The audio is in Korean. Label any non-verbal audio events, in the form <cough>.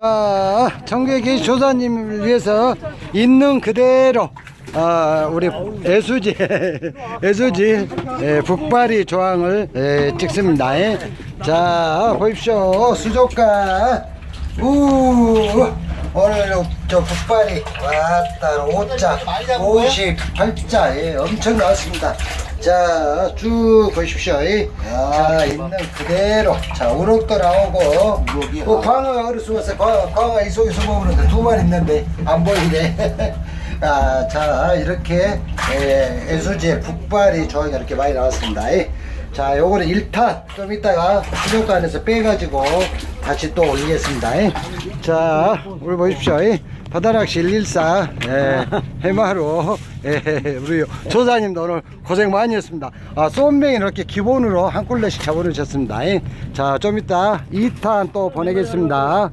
자, 청주에 계신 조사님을 위해서 있는 그대로 아, 우리 애수지 <laughs> 애수지 예, 북발이 조항을 예, 찍습니다. 예. 자, 보십시오. 수족관. 우 오늘 저 북발이 왔다 5자 58자 예, 엄청 나왔습니다. 자, 쭉 보십시오. 예. 자, 있는 그대로. 자, 우럭도 나오고. 뭐, 광어가 어디 숨었어? 광어, 광어 이 속에 숨어버렸는데 두 마리 있는데 안 보이네. <laughs> 아, 자, 이렇게 예, 애수지의 북발이 조항이 이렇게 많이 나왔습니다. 예. 자, 요거는 1탄 좀 이따가 수족관에서 빼가지고 다시 또 올리겠습니다. 예. 자, 우리 보십시오. 예. 바다낚시 114 예, 해마로 예, 우리 조사님도 오늘 고생 많이 했습니다. 아, 쏨뱅이 이렇게 기본으로 한 꿀레씩 잡아놓으셨습니다. 예. 자, 좀 이따 2탄 또 보내겠습니다.